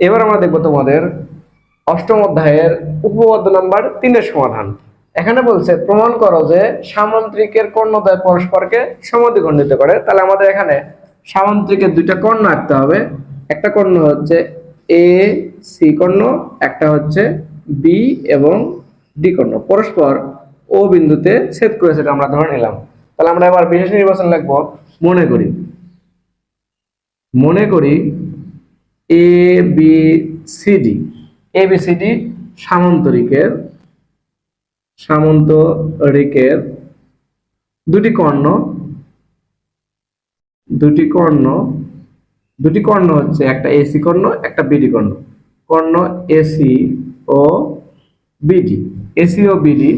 এবার আমরা দেখব তোমাদের অষ্টম অধ্যায়ের উপপাদ্য নাম্বার তিনের সমাধান। এখানে বলছে, প্রমাণ করো যে সামান্তরিকের কর্ণদ্বয় পরস্পরকে সমদ্বিখণ্ডিত করে। তাহলে আমাদের এখানে সামান্তরিকের দুইটা কর্ণ আঁকতে হবে। একটা কর্ণ হচ্ছে এ সি কর্ণ, একটা হচ্ছে বি এবং ডি কর্ণ। পরস্পর ও বিন্দুতে ছেদ করে সেটা আমরা ধরে নিলাম। তাহলে আমরা এবার বিশেষ নির্বাচন লিখব, মনে করি। মনে করি A B C D A B C D সামান্তরিকের, সামন্তরিকের দুটি কর্ণ। দুটি কর্ণ। দুটি কর্ণ হচ্ছে একটা এসি কর্ণ, একটা বিডি কর্ণ। কর্ণ এসি ও বিডি এসি ও বিডি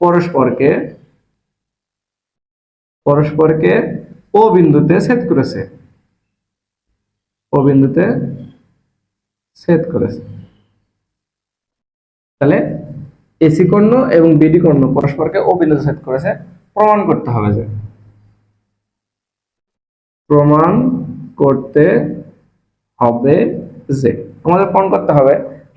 পরস্পরকে পরস্পরকে ও বিন্দুতে ছেদ করেছে। ও বিন্দুতে ছেদ করেছে। তাহলে এসি কর্ণ এবং বিডি কর্ণ পরস্পরকে ও বিন্দুতে ছেদ করেছে। প্রমাণ করতে হবে যে, প্রমাণ করতে হবে যে, আমাদের প্রমাণ করতে হবে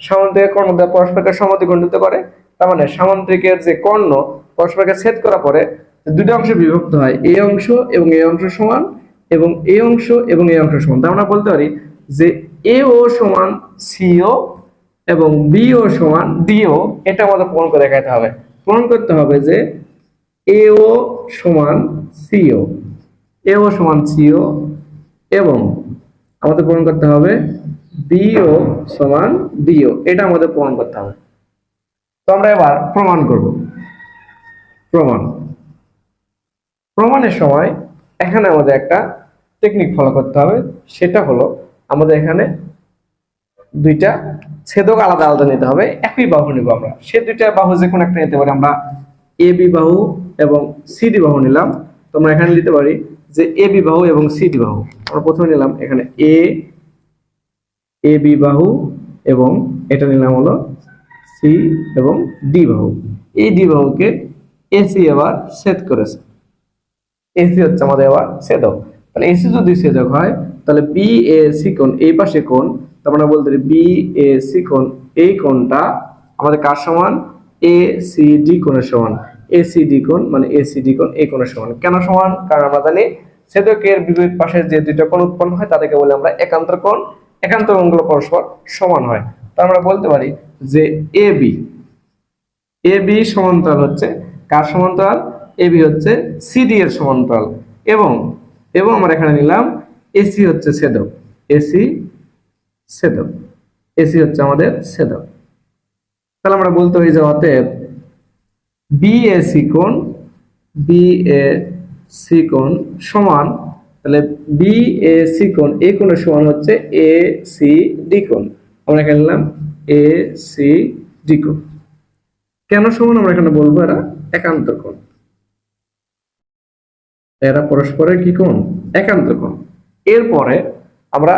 সামান্তরিক কর্ণ দ্বারা পরস্পরকে সমদ্বিখণ্ডিত করে, তার মানে সামান্তরিকের যে কর্ণ পরস্পরকে ছেদ করার পরে দুটো অংশে বিভক্ত হয় এই অংশ এবং এই অংশ সমান এবং এই অংশ এবং এই অংশ সমান। তার আমরা বলতে পারি যে এ ও সমান সিও এবং বি ও সমান ডিও এটা আমাদের প্রমাণ করে দেখাতে হবে। প্রমাণ করতে হবে যে এ ও সমান সিও এ ও সমান সিও এবং আমাদের প্রমাণ করতে হবে বিও সমান ডিও এটা আমাদের প্রমাণ করতে হবে। তো আমরা এবার প্রমাণ করব। প্রমাণ। প্রমাণের সময় এখানে আমাদের একটা টেকনিক ফলো করতে হবে। সেটা হলো আমাদের এখানে দুইটা ছেদক আলাদা আলাদা নিতে হবে। একই বাহু নিব আমরা। সে দুইটা বাহু যে কোনো একটা নিতে পারি। আমরা এ বি বাহু এবং সিডি বাহু নিলাম। তো আমরা এখানে নিতে পারি যে এ বি বাহু এবং সিডি বাহু। আমরা প্রথমে নিলাম এখানে এ এ বি বাহু এবং এটা নিলাম হলো সি এবং ডি বাহু। এই ডি বাহুকে এসি আবার ছেদ করেছে। এসি হচ্ছে আমাদের আবার ছেদক। তাহলে এসি যদি ছেদক হয়, তাহলে বি এ সি কোণ, এই পাশে কোণ, তার মানে বলতে বি এ সি কোণ, এই কোণটা আমাদের কার সমান? এ সি ডি কোণের সমান। এ সি ডি কোণ মানে এ সি ডি কোণ এই কোণের সমান। কেন সমান? কারণ আমরা জানি ছেদকের বিপরীত পাশে যে দুইটা কোণ উৎপন্ন হয়, তাদেরকে বলে আমরা একান্তর কোণ, একান্তর কোণগুলো পরস্পর সমান হয়। তার আমরা বলতে পারি যে এ বি এ বি সমান্তরাল হচ্ছে কার সমান্তরাল? এ বি হচ্ছে সিডি এর সমান্তরাল। এবং এবং আমরা এখানে নিলাম এসি হচ্ছে ছেদক। এসি ছেদক। এসি হচ্ছে আমাদের ছেদক। তাহলে আমরা বলতে পারি যে অতএব বি এ সি কোণ সি কোণ সমান, তাহলে সি কোণ এ কোণের সমান হচ্ছে এ সি ডি কোণ। আমরা এখানে নিলাম এ সি ডি কোণ। কেন সমান? আমরা এখানে বলব এরা একান্ত কোণ। এরা পরস্পরের কি কোণ? একান্ত কোণ। এরপরে আমরা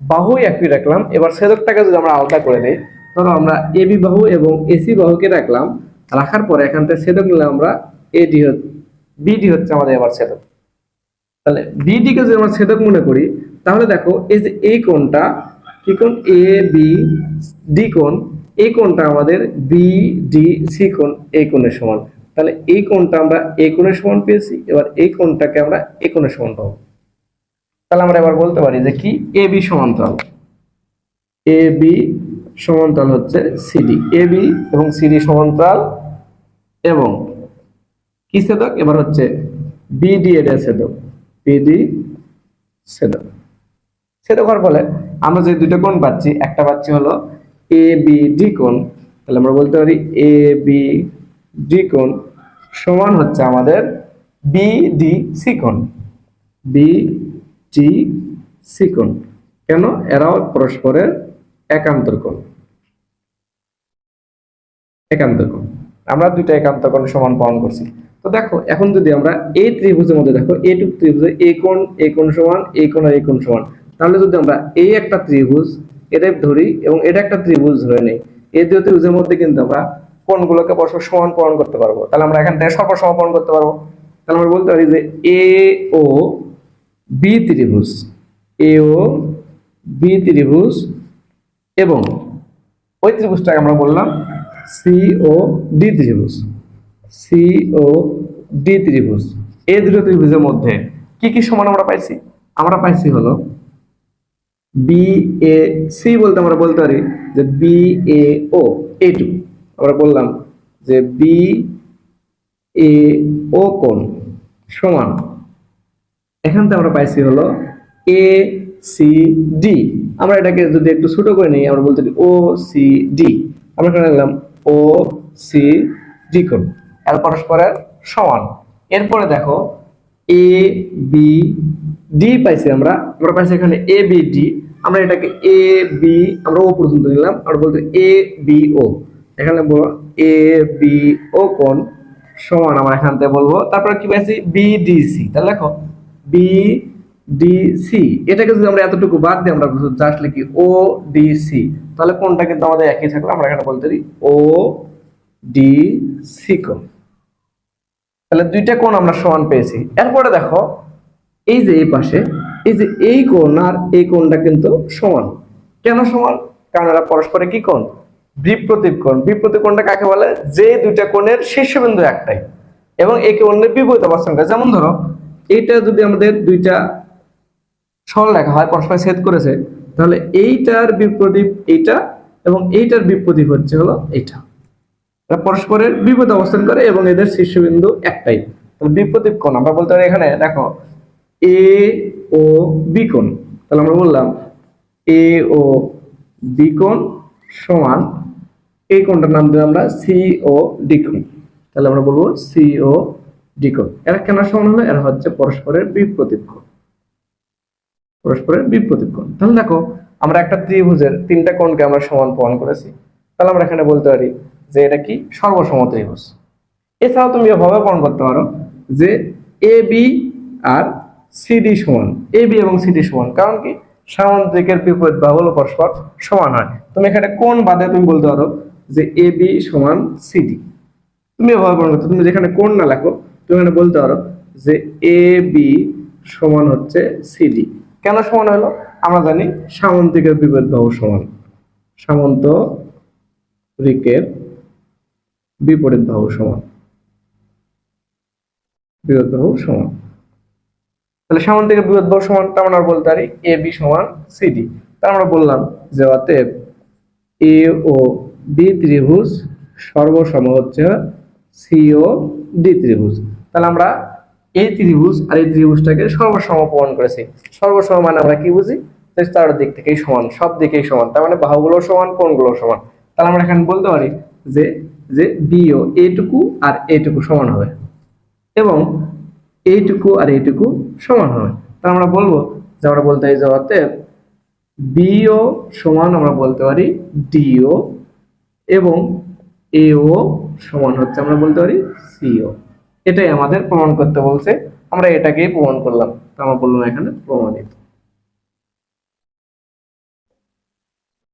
বাহু একই রাখলাম। এবার ছেদকটাকে যদি আমরা আলাদা করে দিই ধরো আমরা এবি বাহু এবং এসি বাহুকে রাখলাম। রাখার পরে এখান থেকে ছেদক নিলে আমরা এডি বিডি হচ্ছে আমাদের এবার ছেদক। তাহলে বিডিকে যদি আমরা ছেদক মনে করি, তাহলে দেখো এই যে এই কোণটা, কি কোণ? এ, বি, ডি কোণ। এই কোণটা আমাদের বি, ডি, সি কোণ এই কোণের সমান। তাহলে এই কোণটা আমরা এই কোণের সমান পেয়েছি, এবার এই কোণটাকে আমরা এই কোণের সমান পাবো। তাহলে আমরা এবার বলতে পারি যে কি? এ বি সমান্তরাল। এ বি সমান্তরাল হচ্ছে সিডি এ বি এবং সিডি সমান্তরাল এবং কি ছেদক? এবার হচ্ছে বিডি এটা ছেদক। বিডি ছেদক। ছেদক হওয়ার ফলে আমরা যে দুটো কোণ পাচ্ছি, একটা পাচ্ছি হলো এ বি ডি কোণ। তাহলে আমরা বলতে পারি এ বি কোণ সমান হচ্ছে আমাদের বি ডি সি কোণ। বি ডি সি কোণ। কেন? এরাও পরস্পরের একান্তর কোণ। একান্তর কোণ। আমরা দুইটা একান্ত কোণ সমান পালন করছি। তো দেখো, এখন যদি আমরা এই ত্রিভুজের মধ্যে দেখো এই টুক ত্রিভুজে এই কোণ এই কোণ সমান এই কোণ আর এই কোণ সমান। তাহলে যদি আমরা এই একটা ত্রিভুজ এটা ধরি এবং এটা একটা ত্রিভুজ ধরে নেই, এই দুই ত্রিভুজের মধ্যে কিন্তু আমরা কোণগুলোকে পরস্পর সমান পালন করতে পারব। তাহলে আমরা এখান থেকে সর্ব সমাপন করতে পারব। তাহলে আমরা বলতে পারি যে এ ও বি ত্রিভুজ এ ও বি ত্রিভুজ এবং ওই ত্রিভুজটাকে আমরা বললাম সি ও ডি ত্রিভুজ। সি ও ডি ত্রিভুজ। এই দুটো ত্রিভুজের মধ্যে কি কি সমান আমরা পাইছি? আমরা পাইছি হলো বি এ সি বলতে আমরা বলতে পারি যে বি এ ও এইটুকু আমরা বললাম যে বি এ ও কোণ সমান। এখান থেকে আমরা পাইছি হলো এ সি ডি আমরা এটাকে যদি একটু ছোট করে নিই, আমরা বলতে ও সি ডি আমরা এখানে নিলাম ও সি ডি কোণ। এর পরস্পরের সমান। এরপরে দেখো এ বি ডি পাইছি আমরা। আমরা পাইছি এখানে এ বি ডি আমরা এটাকে এ বি আমরা ও পর্যন্ত নিলাম। আমরা বলতে এ বি ও এখানে বলব এ বি ও কোণ সমান আমরা এখান থেকে বলব। তারপরে কি পাইছি? বিডিসি তাহলে দেখো বিডিসি এটাকে যদি আমরা এতটুকু বাদ দিই, আমরা জাস্ট লিখি ও ডিসি তাহলে কোনটা কিন্তু আমাদের একই থাকল আমরা এখানে বলতে পারি ও ডি সি কোণ। তাহলে দুইটা কোণ আমরা সমান পেয়েছি। এরপরে দেখো, এই যে এই পাশে, এই যে এই কোণ আর এই কোণটা কিন্তু সমান। কেন সমান? কারণ এরা পরস্পরে কি কোণ? বিপ্রতীপ কোণ। বিপ্রতীপ কোণটা কাকে বলে? যে দুইটা কোণের শীর্ষবিন্দু একটাই এবং এই কোণের বিপরীত অবস্থান করে। যেমন ধরো, এইটা যদি আমাদের দুইটা সরল লেখা হয়, পরস্পর ছেদ করেছে, তাহলে এইটার বিপ্রতীপ এইটা এবং এইটার বিপ্রতীপ হচ্ছে হলো এরা পরস্পরের বিপরীত অবস্থান করে এবং এদের শীর্ষবিন্দু একটাই। তাহলে বিপ্রতীপ কোণ, আমরা বলতে পারি এখানে, দেখো, এ ও বি কোণ। তাহলে আমরা বললাম, এ ও বি কোণ সমান এই কোণটার নাম দিলাম আমরা সি ও ডি তাহলে আমরা বলব সি ও ডি কোণ এরা কেন সমান হলো? এরা হচ্ছে পরস্পরের বিপ্রতীপ কোণ। পরস্পরের বিপ্রতীপ কোণ। তাহলে দেখো, আমরা একটা ত্রিভুজের তিনটা কোণকে আমরা সমান প্রমাণ করেছি। তাহলে আমরা এখানে বলতে পারি যে এটা কি? সর্বসম ত্রিভুজ। এছাড়াও তুমি এভাবে প্রমাণ করতে পারো যে এ বি আর সিডি সমান। এ বি এবং সিডি সমান। কারণ কি? সামান্তরিকের বিপরীত বাহুগুলো পরস্পর সমান হয়। তুমি এখানে কোন বাদে তুমি বলতে পারো যে এ, বি সমান সিডি তুমি প্রমাণ করতে তুমি যেখানে কোন না লেখো, তুমি এখানে বলতে পারো যে এ, বি সমান হচ্ছে সিডি কেন সমান হলো? আমরা জানি সামন্তিকের বিপরীত বাহু সমান। সামন্ত রিকের বিপরীত বাহু সমান। বিপরীত বাহু সমান। তাহলে সামান্তরিকের বিপরীত বাহু সমান, তার মানে আমরা বলতে পারি এ, বি সমান সিডি তার আমরা বললাম যে অতএব এ, ও বি ত্রিভুজ সর্বসম হচ্ছে সি ও ডি ত্রিভুজ তাহলে আমরা এই ত্রিভুজ আর এই ত্রিভুজটাকে সর্বসম প্রমাণ করেছি। সর্বসম মানে আমরা কি বুঝি? চার দিক থেকেই সমান, সব দিকেই সমান। তার মানে বাহুগুলো সমান কোণগুলো সমান। তাহলে আমরা এখানে বলতে পারি যে যে বিও এইটুকু আর এইটুকু সমান হবে। এবং এইটুকু আর এইটুকু সমান হবে। তা আমরা বলব, যে আমরা বলতে পারি যে অতএব বিও সমান আমরা বলতে পারি ডিও এবং এও সমান হচ্ছে, আমরা বলতে পারি সিও। এটাই আমাদের প্রমাণ করতে বলছে। আমরা এটাকেই প্রমাণ করলাম। তো আমরা বললাম এখানে প্রমাণিত।